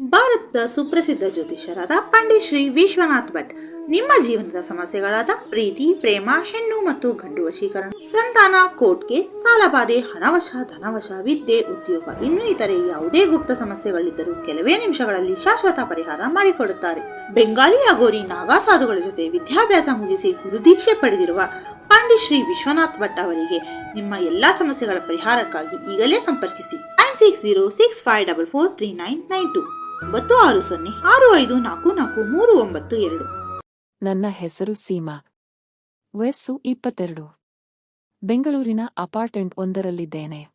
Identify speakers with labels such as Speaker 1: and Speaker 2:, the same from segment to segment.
Speaker 1: ಭಾರತದ ಸುಪ್ರಸಿದ್ಧ ಜ್ಯೋತಿಷರಾದ ಪಂಡಿತ್ ಶ್ರೀ ವಿಶ್ವನಾಥ್ ಭಟ್. ನಿಮ್ಮ ಜೀವನದ ಸಮಸ್ಯೆಗಳಾದ ಪ್ರೀತಿ, ಪ್ರೇಮ, ಹೆಣ್ಣು ಮತ್ತು ಗಂಡು ವಶೀಕರಣ, ಸಂತಾನ, ಕೋರ್ಟ್ಗೆ ಸಾಲಬಾಧೆ ಹಣವಶ ಧನವಶ, ವಿದ್ಯೆ, ಉದ್ಯೋಗ, ಇನ್ನೂ ಇತರೆ ಯಾವುದೇ ಗುಪ್ತ ಸಮಸ್ಯೆಗಳಿದ್ದರೂ ಕೆಲವೇ ನಿಮಿಷಗಳಲ್ಲಿ ಶಾಶ್ವತ ಪರಿಹಾರ ಮಾಡಿಕೊಡುತ್ತಾರೆ. ಬೆಂಗಾಲಿ ಅಗೋರಿ ನಾಗಾ ಸಾಧುಗಳ ಜೊತೆ ವಿದ್ಯಾಭ್ಯಾಸ ಮುಗಿಸಿ ಗುರುದೀಕ್ಷೆ ಪಡೆದಿರುವ ಪಂಡಿತ್ ಶ್ರೀ ವಿಶ್ವನಾಥ್ ಭಟ್ ಅವರಿಗೆ ನಿಮ್ಮ ಎಲ್ಲಾ ಸಮಸ್ಯೆಗಳ ಪರಿಹಾರಕ್ಕಾಗಿ ಈಗಲೇ ಸಂಪರ್ಕಿಸಿ. Nine six zero six five double four three nine nine two. ಒಂಬತ್ತು, ಆರು, ಸೊನ್ನೆ, ಆರು, ಐದು, ನಾಲ್ಕು ನಾಲ್ಕು, ಮೂರು, ಒಂಬತ್ತು, ಎರಡು.
Speaker 2: ನನ್ನ ಹೆಸರು ಸೀಮಾ. ವಯಸ್ಸು ಇಪ್ಪತ್ತೆರಡು. ಬೆಂಗಳೂರಿನ ಅಪಾರ್ಟ್ಮೆಂಟ್ ಒಂದರಲ್ಲಿದ್ದೇನೆ.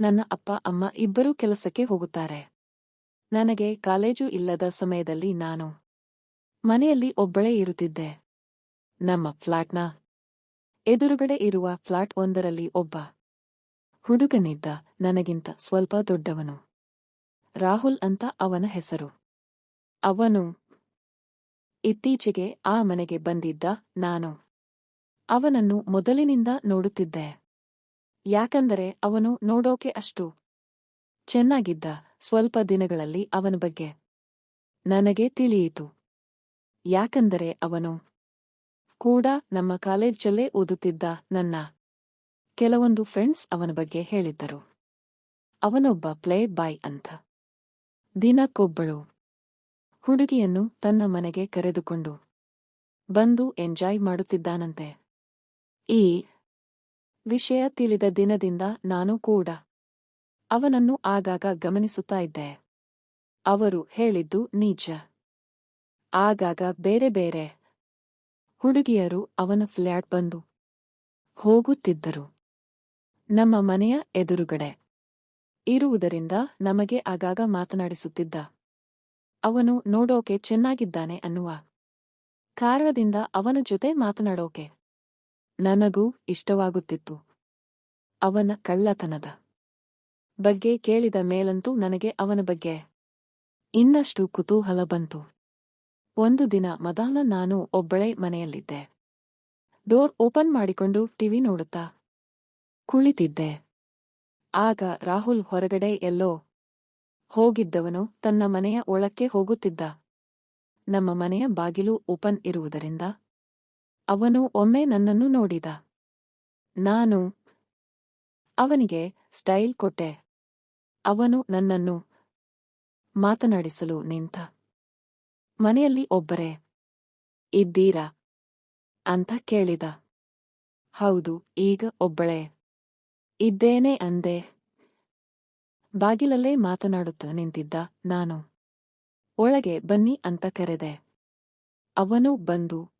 Speaker 2: ನನ್ನ ಅಪ್ಪ, ಅಮ್ಮ ಇಬ್ಬರೂ ಕೆಲಸಕ್ಕೆ ಹೋಗುತ್ತಾರೆ. ನನಗೆ ಕಾಲೇಜು ಇಲ್ಲದ ಸಮಯದಲ್ಲಿ ನಾನು ಮನೆಯಲ್ಲಿ ಒಬ್ಬಳೇ ಇರುತ್ತಿದ್ದೆ. ನಮ್ಮ ಫ್ಲಾಟ್ನ ಎದುರುಗಡೆ ಇರುವ ಫ್ಲಾಟ್ ಒಂದರಲ್ಲಿ ಒಬ್ಬ ಹುಡುಗನಿದ್ದ. ನನಗಿಂತ ಸ್ವಲ್ಪ ದೊಡ್ಡವನು. ರಾಹುಲ್ ಅಂತ ಅವನ ಹೆಸರು. ಅವನು ಇತ್ತೀಚೆಗೆ ಆ ಮನೆಗೆ ಬಂದಿದ್ದ ನಾನು. ಅವನನ್ನು ಮೊದಲಿನಿಂದ ನೋಡುತ್ತಿದ್ದೆ. ಯಾಕಂದರೆ ಅವನು ನೋಡೋಕೆ ಅಷ್ಟು ಚೆನ್ನಾಗಿದ್ದ ಸ್ವಲ್ಪ ದಿನಗಳಲ್ಲಿ ಅವನ ಬಗ್ಗೆ ನನಗೆ ತಿಳಿಯಿತು. ಯಾಕಂದರೆ ಅವನು ಕೂಡ ನಮ್ಮ ಕಾಲೇಜಲ್ಲೇ ಓದುತ್ತಿದ್ದ ನನ್ನ ಕೆಲವೊಂದು ಫ್ರೆಂಡ್ಸ್ ಅವನ ಬಗ್ಗೆ ಹೇಳಿದ್ದರು. ಅವನೊಬ್ಬ ಪ್ಲೇ ಬಾಯ್ ಅಂತ. ದಿನಕ್ಕೊಬ್ಬಳು. ಹುಡುಗಿಯನ್ನು ತನ್ನ ಮನೆಗೆ ಕರೆದುಕೊಂಡು ಬಂದು ಎಂಜಾಯ್ ಮಾಡುತ್ತಿದ್ದಾನಂತೆ. ಈ ವಿಷಯ ತಿಳಿದ ದಿನದಿಂದ ನಾನು ಕೂಡ ಅವನನ್ನು ಆಗಾಗ ಗಮನಿಸುತ್ತಾ ಇದ್ದೆ. ಅವರು ಹೇಳಿದ್ದು ನಿಜ. ಆಗಾಗ ಬೇರೆ ಬೇರೆ ಹುಡುಗಿಯರು ಅವನ ಫ್ಲ್ಯಾಟ್ ಬಂದು ಹೋಗುತ್ತಿದ್ದರು. ನಮ್ಮ ಮನೆಯ ಎದುರುಗಡೆ ಇರುವುದರಿಂದ ನಮಗೆ ಆಗಾಗ ಮಾತನಾಡಿಸುತ್ತಿದ್ದ. ಅವನು ನೋಡೋಕೆ ಚೆನ್ನಾಗಿದ್ದಾನೆ ಅನ್ನುವ ಕಾರಣದಿಂದ ಅವನ ಜೊತೆ ಮಾತನಾಡೋಕೆ. ನನಗೂ ಇಷ್ಟವಾಗುತ್ತಿತ್ತು. ಅವನ ಕಳ್ಳತನದ ಬಗ್ಗೆ ಕೇಳಿದ ಮೇಲಂತೂ ನನಗೆ ಅವನ ಬಗ್ಗೆ ಇನ್ನಷ್ಟು ಕುತೂಹಲ ಬಂತು. ಒಂದು ದಿನ ಮದಾನ ನಾನು ಒಬ್ಬಳೇ ಮನೆಯಲ್ಲಿದ್ದೆ. ಡೋರ್ ಓಪನ್ ಮಾಡಿಕೊಂಡು ಟಿವಿ ನೋಡುತ್ತಾ ಕುಳಿತಿದ್ದೆ. ಆಗ ರಾಹುಲ್ ಹೊರಗಡೆ ಎಲ್ಲೋ ಹೋಗಿದ್ದವನು ತನ್ನ ಮನೆಯ ಒಳಕ್ಕೆ ಹೋಗುತ್ತಿದ್ದ. ನಮ್ಮ ಮನೆಯ ಬಾಗಿಲು ಓಪನ್ ಇರುವುದರಿಂದ ಅವನು ಒಮ್ಮೆ ನನ್ನನ್ನು ನೋಡಿದ. ನಾನು ಅವನಿಗೆ ಸ್ಟೈಲ್ ಕೊಟ್ಟೆ. ಅವನು ನನ್ನನ್ನು ಮಾತನಾಡಿಸಲು ನಿಂತ. ಮನೆಯಲ್ಲಿ ಒಬ್ಬರೇ ಇದ್ದೀರಾ? ಅಂತ ಕೇಳಿದ. ಹೌದು, ಈಗ ಒಬ್ಬಳೇ. ಇದ್ದೇನೆ ಅಂದೆ. ಬಾಗಿಲಲ್ಲೇ ಮಾತನಾಡುತ್ತಾ ನಿಂತಿದ್ದ ನಾನು. ಒಳಗೆ ಬನ್ನಿ ಅಂತ ಕರೆದೆ. ಅವನು ಬಂದು.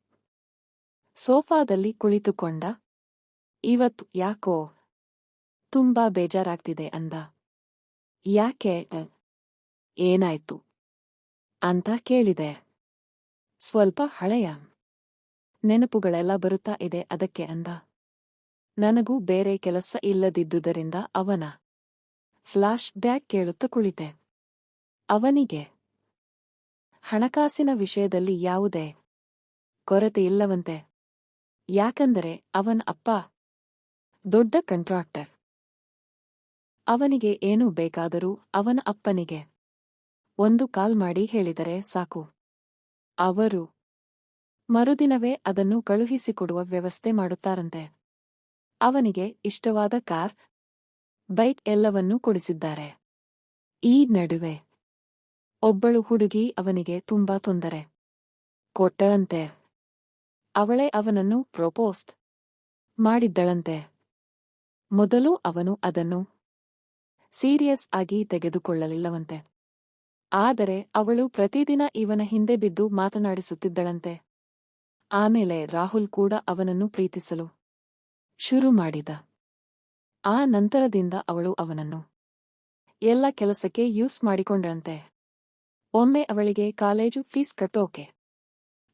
Speaker 2: ಸೋಫಾದಲ್ಲಿ ಕುಳಿತುಕೊಂಡ. ಇವತ್ತು ಯಾಕೋ? ತುಂಬಾ ಬೇಜಾರಾಗ್ತಿದೆ ಅಂದ. ಯಾಕೆ? ಏನಾಯ್ತು? ಅಂತ ಕೇಳಿದೆ. ಸ್ವಲ್ಪ ಹಳೆಯ ನೆನಪುಗಳೆಲ್ಲ ಬರುತ್ತಾ ಇದೆ ಅದಕ್ಕೆ ಅಂದ. ನನಗೂ ಬೇರೆ ಕೆಲಸ ಇಲ್ಲದಿದ್ದುದರಿಂದ ಅವನ ಫ್ಲಾಶ್ ಬ್ಯಾಕ್ ಕೇಳುತ್ತ ಕುಳಿತೆ. ಅವನಿಗೆ, ಹಣಕಾಸಿನ ವಿಷಯದಲ್ಲಿ ಯಾವುದೇ ಕೊರತೆ ಇಲ್ಲವಂತೆ. ಯಾಕಂದರೆ ಅವನ ಅಪ್ಪ ದೊಡ್ಡ ಕಂಟ್ರಾಕ್ಟರ್. ಅವನಿಗೆ ಏನು ಬೇಕಾದರೂ ಅವನ ಅಪ್ಪನಿಗೆ ಒಂದು ಕಾಲ್ ಮಾಡಿ ಹೇಳಿದರೆ ಸಾಕು. ಅವರು ಮರುದಿನವೇ ಅದನ್ನು ಕಳುಹಿಸಿಕೊಡುವ ವ್ಯವಸ್ಥೆ ಮಾಡುತ್ತಾರಂತೆ. ಅವನಿಗೆ ಇಷ್ಟವಾದ ಕಾರ್, ಬೈಕ್ ಎಲ್ಲವನ್ನೂ ಕೊಡಿಸಿದ್ದಾರೆ. ಈ ನಡುವೆ, ಒಬ್ಬಳು ಹುಡುಗಿ ಅವನಿಗೆ ತುಂಬಾ ತೊಂದರೆ. ಕೊಟ್ಟಳಂತೆ. ಅವಳೇ ಅವನನ್ನು ಪ್ರೊಪೋಸ್ಟ್ ಮಾಡಿದ್ದಳಂತೆ. ಮೊದಲು ಅವನು ಅದನ್ನು ಸೀರಿಯಸ್ ಆಗಿ ತೆಗೆದುಕೊಳ್ಳಲಿಲ್ಲವಂತೆ. ಆದರೆ ಅವಳು ಪ್ರತಿದಿನ ಇವನ ಹಿಂದೆ ಬಿದ್ದು ಮಾತನಾಡಿಸುತ್ತಿದ್ದಳಂತೆ. ಆಮೇಲೆ ರಾಹುಲ್ ಕೂಡ ಅವನನ್ನು ಪ್ರೀತಿಸಲು ಶುರು ಮಾಡಿದ. ಆ ನಂತರದಿಂದ ಅವಳು ಅವನನ್ನು ಎಲ್ಲ ಕೆಲಸಕ್ಕೆ ಯೂಸ್ ಮಾಡಿಕೊಂಡಂತೆ. ಒಮ್ಮೆ ಅವಳಿಗೆ ಕಾಲೇಜು ಫೀಸ್ ಕಟ್ಟೋಕೆ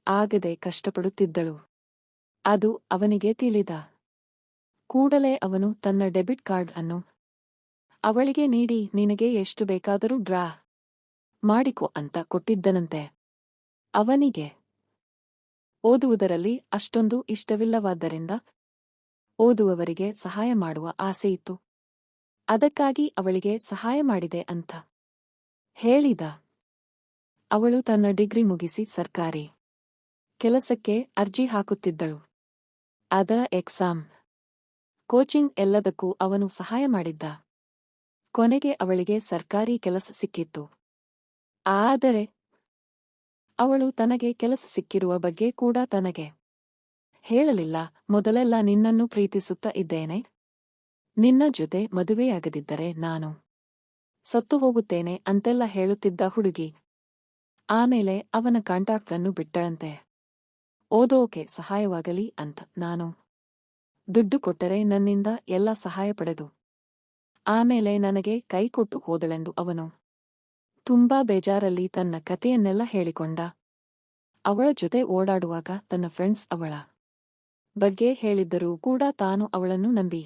Speaker 2: ಆಗದೆ ಕಷ್ಟಪಡುತ್ತಿದ್ದಳು. ಅದು ಅವನಿಗೆ ತಿಳಿದ. ಕೂಡಲೇ ಅವನು ತನ್ನ ಡೆಬಿಟ್ ಕಾರ್ಡ್ ಅನ್ನು ಅವಳಿಗೆ ನೀಡಿ, ನಿನಗೆ ಎಷ್ಟು ಬೇಕಾದರೂ ಡ್ರಾ ಮಾಡಿಕೊ ಅಂತ ಕೊಟ್ಟಿದ್ದನಂತೆ. ಅವನಿಗೆ ಓದುವುದರಲ್ಲಿ ಅಷ್ಟೊಂದು ಇಷ್ಟವಿಲ್ಲವಾದ್ದರಿಂದ ಓದುವವರಿಗೆ ಸಹಾಯ ಮಾಡುವ ಆಸೆಯಿತ್ತು ಅದಕ್ಕಾಗಿ ಅವಳಿಗೆ ಸಹಾಯ ಮಾಡಿದೆ ಅಂತ ಹೇಳಿದ. ಅವಳು ತನ್ನ ಡಿಗ್ರಿ ಮುಗಿಸಿ ಸರ್ಕಾರಿ ಕೆಲಸಕ್ಕೆ ಅರ್ಜಿ ಹಾಕುತ್ತಿದ್ದಳು. ಅದರ ಎಕ್ಸಾಮ್, ಕೋಚಿಂಗ್ ಎಲ್ಲದಕ್ಕೂ ಅವನು ಸಹಾಯ ಮಾಡಿದ್ದ. ಕೊನೆಗೆ ಅವಳಿಗೆ ಸರ್ಕಾರಿ ಕೆಲಸ ಸಿಕ್ಕಿತ್ತು. ಆದರೆ ಅವಳು ತನಗೆ ಕೆಲಸ ಸಿಕ್ಕಿರುವ ಬಗ್ಗೆ ಕೂಡ ತನಗೆ ಹೇಳಲಿಲ್ಲ, ಮೊದಲೆಲ್ಲ ನಿನ್ನನ್ನು ಪ್ರೀತಿಸುತ್ತಾ ಇದ್ದೇನೆ. ನಿನ್ನ ಜೊತೆ ಮದುವೆಯಾಗದಿದ್ದರೆ ನಾನು ಸತ್ತು ಹೋಗುತ್ತೇನೆ ಅಂತೆಲ್ಲ ಹೇಳುತ್ತಿದ್ದ ಹುಡುಗಿ. ಆಮೇಲೆ ಅವನ ಕಾಂಟಾಕ್ಟನ್ನು ಬಿಟ್ಟಳಂತೆ. ಓದೋಕೆ ಸಹಾಯವಾಗಲಿ ಅಂತ ನಾನು ದುಡ್ಡು ಕೊಟ್ಟರೆ ನನ್ನಿಂದ ಎಲ್ಲ ಸಹಾಯ ಪಡೆದು. ಆಮೇಲೆ ನನಗೆ ಕೈಕೊಟ್ಟು ಹೋದಳೆಂದು ಅವನು ತುಂಬಾ ಬೇಜಾರಲ್ಲಿ ತನ್ನ ಕಥೆಯನ್ನೆಲ್ಲ ಹೇಳಿಕೊಂಡ. ಅವಳ ಜೊತೆ ಓಡಾಡುವಾಗ ತನ್ನ ಫ್ರೆಂಡ್ಸ್ ಅವಳ ಬಗ್ಗೆ ಹೇಳಿದ್ದರೂ ಕೂಡ ತಾನು ಅವಳನ್ನು ನಂಬಿ.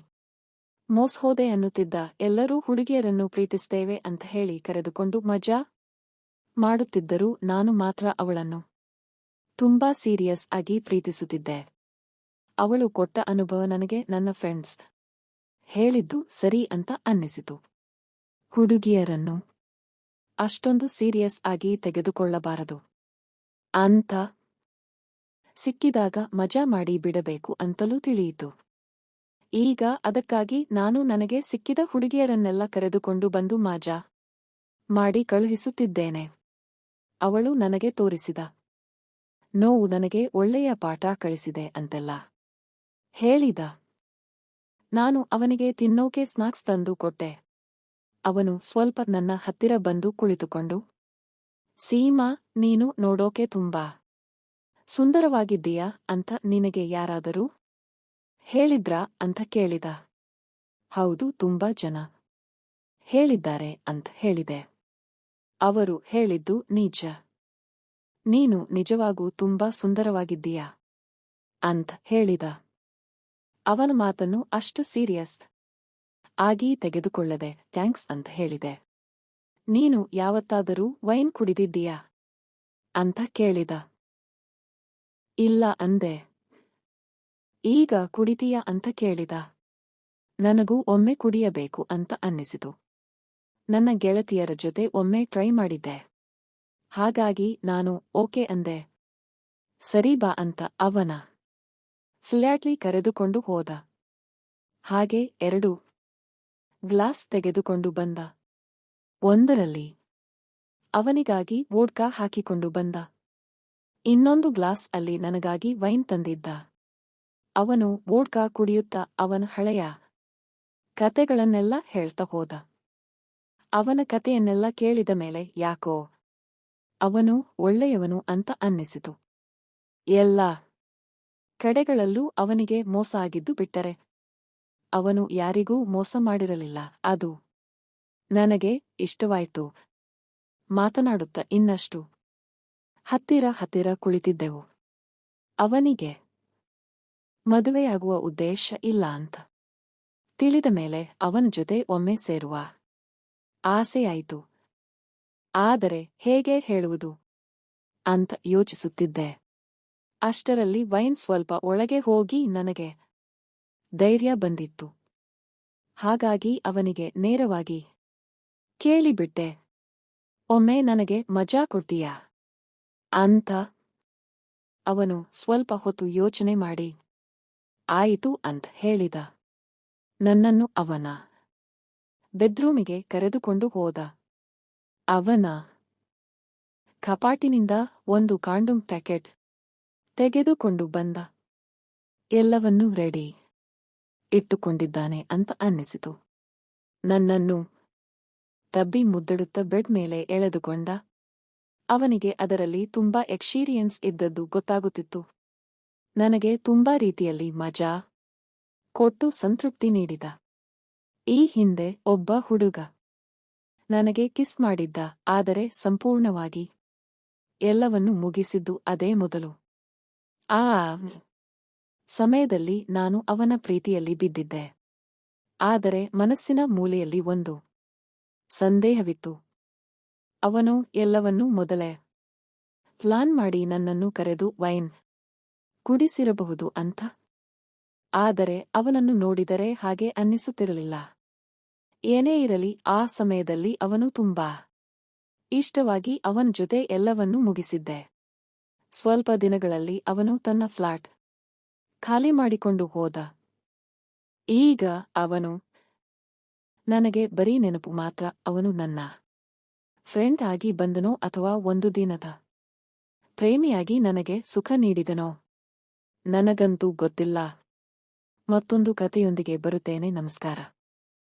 Speaker 2: ಮೋಸ್ಹೋದೆ ಅನ್ನುತ್ತಿದ್ದ, ಎಲ್ಲರೂ ಹುಡುಗಿಯರನ್ನು ಪ್ರೀತಿಸ್ತೇವೆ ಅಂತ ಹೇಳಿ ಕರೆದುಕೊಂಡು ಮಜಾ ಮಾಡುತ್ತಿದ್ದರೂ ನಾನು ಮಾತ್ರ ಅವಳನ್ನು ತುಂಬಾ ಸೀರಿಯಸ್ ಆಗಿ ಪ್ರೀತಿಸುತ್ತಿದ್ದೆ. ಅವಳು ಕೊಟ್ಟ ಅನುಭವ ನನಗೆ ನನ್ನ ಫ್ರೆಂಡ್ಸ್ ಹೇಳಿದ್ದು ಸರಿ ಅಂತ ಅನ್ನಿಸಿತು. ಹುಡುಗಿಯರನ್ನು ಅಷ್ಟೊಂದು ಸೀರಿಯಸ್ ಆಗಿ ತೆಗೆದುಕೊಳ್ಳಬಾರದು. ಅಂತ ಸಿಕ್ಕಿದಾಗ ಮಜಾ ಮಾಡಿ ಬಿಡಬೇಕು ಅಂತಲೂ ತಿಳಿಯಿತು. ಈಗ ಅದಕ್ಕಾಗಿ ನಾನು ನನಗೆ ಸಿಕ್ಕಿದ ಹುಡುಗಿಯರನ್ನೆಲ್ಲ ಕರೆದುಕೊಂಡು ಬಂದು ಮಾಜಾ ಮಾಡಿ ಕಳುಹಿಸುತ್ತಿದ್ದೇನೆ. ಅವಳು ನನಗೆ ತೋರಿಸಿದ. ನೋವು ನನಗೆ ಒಳ್ಳೆಯ ಪಾಠ ಕಳಿಸಿದೆ ಅಂತೆಲ್ಲ ಹೇಳಿದ. ನಾನು ಅವನಿಗೆ ತಿನ್ನೋಕೆ ಸ್ನಾಕ್ಸ್ ತಂದು ಕೊಟ್ಟೆ. ಅವನು ಸ್ವಲ್ಪ ನನ್ನ ಹತ್ತಿರ ಬಂದು ಕುಳಿತುಕೊಂಡು, ಸೀಮಾ ನೀನು ನೋಡೋಕೆ ತುಂಬಾ ಸುಂದರವಾಗಿದ್ದೀಯಾ ಅಂತ ನಿನಗೆ ಯಾರಾದರೂ ಹೇಳಿದ್ರಾ ಅಂತ ಕೇಳಿದ. ಹೌದು, ತುಂಬಾ ಜನ ಹೇಳಿದ್ದಾರೆ ಅಂತ ಹೇಳಿದೆ. ಅವರು ಹೇಳಿದ್ದು ನಿಜ. ನೀನು ನಿಜವಾಗೂ ತುಂಬಾ ಸುಂದರವಾಗಿದ್ದೀಯಾ ಅಂತ ಹೇಳಿದ. ಅವನ ಮಾತನ್ನು ಅಷ್ಟು ಸೀರಿಯಸ್ ಆಗಿ ತೆಗೆದುಕೊಳ್ಳದೆ ಥ್ಯಾಂಕ್ಸ್ ಅಂತ ಹೇಳಿದೆ. ನೀನು ಯಾವತ್ತಾದರೂ ವೈನ್ ಕುಡಿದಿದ್ದೀಯಾ ಅಂತ ಕೇಳಿದ. ಇಲ್ಲ ಅಂದೆ. ಈಗ ಕುಡಿತೀಯ ಅಂತ ಕೇಳಿದ. ನನಗೂ ಒಮ್ಮೆ ಕುಡಿಯಬೇಕು ಅಂತ ಅನ್ನಿಸಿತು. ನನ್ನ ಗೆಳತಿಯರ ಜೊತೆ ಒಮ್ಮೆ ಟ್ರೈ ಮಾಡಿದ್ದೆ. ಹಾಗಾಗಿ ನಾನು ಓಕೆ ಅಂದೆ. ಸರಿ ಬಾ ಅಂತ ಅವನ ಫ್ಲ್ಯಾಟ್ಲಿ ಕರೆದುಕೊಂಡು ಹೋದ. ಹಾಗೆ ಎರಡು ಗ್ಲಾಸ್ ತೆಗೆದುಕೊಂಡು ಬಂದ. ಒಂದರಲ್ಲಿ ಅವನಿಗಾಗಿ ವೋಡ್ಕಾ ಹಾಕಿಕೊಂಡು ಬಂದ. ಇನ್ನೊಂದು ಗ್ಲಾಸ್ ಅಲ್ಲಿ ನನಗಾಗಿ ವೈನ್ ತಂದಿದ್ದ. ಅವನು ವೋಡ್ಕಾ ಕುಡಿಯುತ್ತಾ ಅವನ ಹಳೆಯ ಕತೆಗಳನ್ನೆಲ್ಲ ಹೇಳ್ತಾ ಹೋದ. ಅವನ ಕತೆಯನ್ನೆಲ್ಲ ಕೇಳಿದ ಮೇಲೆ ಯಾಕೋ ಅವನು ಒಳ್ಳೆಯವನು ಅಂತ ಅನ್ನಿಸಿತು. ಎಲ್ಲ ಕಡೆಗಳಲ್ಲೂ ಅವನಿಗೆ ಮೋಸ ಆಗಿದ್ದು ಬಿಟ್ಟರೆ ಅವನು ಯಾರಿಗೂ ಮೋಸ ಮಾಡಿರಲಿಲ್ಲ. ಅದು ನನಗೆ ಇಷ್ಟವಾಯ್ತು. ಮಾತನಾಡುತ್ತ ಇನ್ನಷ್ಟು ಹತ್ತಿರ ಹತ್ತಿರ ಕುಳಿತಿದ್ದೆವು. ಅವನಿಗೆ, ಮದುವೆಯಾಗುವ ಉದ್ದೇಶ ಇಲ್ಲ ಅಂತ. ತಿಳಿದ ಮೇಲೆ ಅವನ ಜೊತೆ ಒಮ್ಮೆ ಸೇರುವ ಆಸೆಯಾಯಿತು. ಆದರೆ ಹೇಗೆ ಹೇಳುವುದು? ಅಂತ ಯೋಚಿಸುತ್ತಿದ್ದೆ. ಅಷ್ಟರಲ್ಲಿ ವೈನ್ ಸ್ವಲ್ಪ ಒಳಗೆ ಹೋಗಿ ನನಗೆ ಧೈರ್ಯ ಬಂದಿತ್ತು. ಹಾಗಾಗಿ ಅವನಿಗೆ ನೇರವಾಗಿ ಕೇಳಿಬಿಟ್ಟೆ. ಒಮ್ಮೆ ನನಗೆ ಮಜಾ ಕೊಡ್ತೀಯಾ? ಅಂತ ಅವನು ಸ್ವಲ್ಪ ಹೊತ್ತು ಯೋಚನೆ ಮಾಡಿ. ಆಯಿತು ಅಂತ ಹೇಳಿದ. ನನ್ನನ್ನು ಅವನ ಬೆಡ್ರೂಮಿಗೆ ಕರೆದುಕೊಂಡು ಹೋದ. ಅವನ ಕಪಾಟಿನಿಂದ ಒಂದು ಕಾಂಡೋಮ್ ಪ್ಯಾಕೆಟ್ ತೆಗೆದುಕೊಂಡು ಬಂದ. ಎಲ್ಲವನ್ನೂ ರೆಡಿ ಇಟ್ಟುಕೊಂಡಿದ್ದಾನೆ ಅಂತ ಅನ್ನಿಸಿತು. ನನ್ನನ್ನು ತಬ್ಬಿ ಮುದ್ದಡುತ್ತ ಬೆಡ್ ಮೇಲೆ ಎಳೆದುಕೊಂಡ. ಅವನಿಗೆ ಅದರಲ್ಲಿ ತುಂಬಾ ಎಕ್ಸ್ಪೀರಿಯನ್ಸ್ ಇದ್ದದ್ದು ಗೊತ್ತಾಗುತ್ತಿತ್ತು. ನನಗೆ ತುಂಬಾ ರೀತಿಯಲ್ಲಿ ಮಜಾ, ಕೊಟ್ಟು ಸಂತೃಪ್ತಿ ನೀಡಿದ. ಈ ಹಿಂದೆ ಒಬ್ಬ ಹುಡುಗ ನನಗೆ ಕಿಸ್ ಮಾಡಿದ್ದ, ಆದರೆ ಸಂಪೂರ್ಣವಾಗಿ ಎಲ್ಲವನ್ನೂ ಮುಗಿಸಿದ್ದು ಅದೇ ಮೊದಲು. ಆ ಸಮಯದಲ್ಲಿ ನಾನು ಅವನ ಪ್ರೀತಿಯಲ್ಲಿ ಬಿದ್ದಿದ್ದೆ. ಆದರೆ ಮನಸ್ಸಿನ ಮೂಲೆಯಲ್ಲಿ ಒಂದು ಸಂದೇಹವಿತ್ತು. ಅವನು ಎಲ್ಲವನ್ನೂ ಮೊದಲೇ. ಪ್ಲಾನ್ ಮಾಡಿ ನನ್ನನ್ನು ಕರೆದು ವೈನ್ ಕುಡಿಸಿರಬಹುದು ಅಂತ. ಆದರೆ ಅವನನ್ನು ನೋಡಿದರೆ ಹಾಗೆ ಅನ್ನಿಸುತ್ತಿರಲಿಲ್ಲ. ಏನೇ ಇರಲಿ, ಆ ಸಮಯದಲ್ಲಿ ಅವನು ತುಂಬಾ ಇಷ್ಟವಾಗಿ ಅವನ ಜೊತೆ ಎಲ್ಲವನ್ನೂ ಮುಗಿಸಿದ್ದೆ. ಸ್ವಲ್ಪ ದಿನಗಳಲ್ಲಿ ಅವನು ತನ್ನ ಫ್ಲಾಟ್ ಖಾಲಿ ಮಾಡಿಕೊಂಡು ಹೋದ. ಈಗ ಅವನು ನನಗೆ ಬರೀ ನೆನಪು ಮಾತ್ರ, ಅವನು ನನ್ನ ಫ್ರೆಂಡ್ ಆಗಿ ಬಂದನೋ ಅಥವಾ ಒಂದು ದಿನದ ಪ್ರೇಮಿಯಾಗಿ ನನಗೆ ಸುಖ ನೀಡಿದನೋ? ನನಗಂತೂ ಗೊತ್ತಿಲ್ಲ. ಮತ್ತೊಂದು ಕಥೆಯೊಂದಿಗೆ ಬರುತ್ತೇನೆ, ನಮಸ್ಕಾರ.